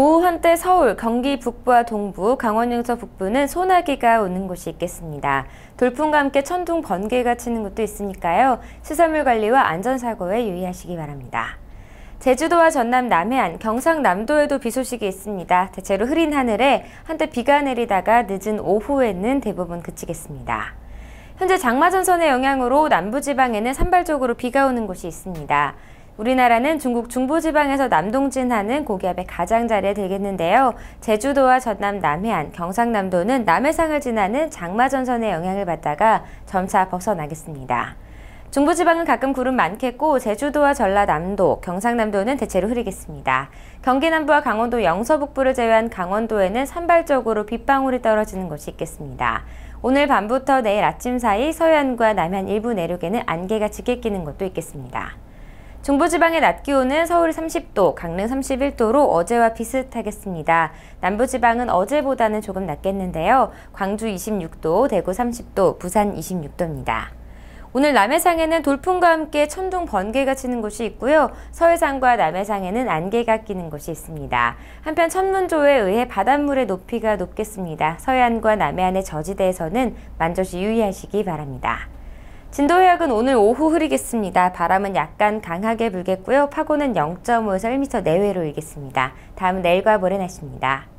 오후 한때 서울, 경기 북부와 동부, 강원 영서 북부는 소나기가 오는 곳이 있겠습니다. 돌풍과 함께 천둥, 번개가 치는 곳도 있으니까요. 시설물 관리와 안전사고에 유의하시기 바랍니다. 제주도와 전남 남해안, 경상남도에도 비 소식이 있습니다. 대체로 흐린 하늘에 한때 비가 내리다가 늦은 오후에는 대부분 그치겠습니다. 현재 장마전선의 영향으로 남부지방에는 산발적으로 비가 오는 곳이 있습니다. 우리나라는 중국 중부지방에서 남동진하는 고기압의 가장자리에 들겠는데요. 제주도와 전남 남해안, 경상남도는 남해상을 지나는 장마전선의 영향을 받다가 점차 벗어나겠습니다. 중부지방은 가끔 구름 많겠고 제주도와 전라남도, 경상남도는 대체로 흐리겠습니다. 경기 남부와 강원도 영서 북부를 제외한 강원도에는 산발적으로 빗방울이 떨어지는 곳이 있겠습니다. 오늘 밤부터 내일 아침 사이 서해안과 남해안 일부 내륙에는 안개가 짙게 끼는 곳도 있겠습니다. 중부지방의 낮 기온은 서울 30도, 강릉 31도로 어제와 비슷하겠습니다. 남부지방은 어제보다는 조금 낮겠는데요. 광주 26도, 대구 30도, 부산 26도입니다. 오늘 남해상에는 돌풍과 함께 천둥 번개가 치는 곳이 있고요. 서해상과 남해상에는 안개가 끼는 곳이 있습니다. 한편 천문조에 의해 바닷물의 높이가 높겠습니다. 서해안과 남해안의 저지대에서는 만조시 유의하시기 바랍니다. 진도 해역은 오늘 오후 흐리겠습니다. 바람은 약간 강하게 불겠고요. 파고는 0.5에서 1m 내외로 일겠습니다. 다음은 내일과 모레 날씨입니다.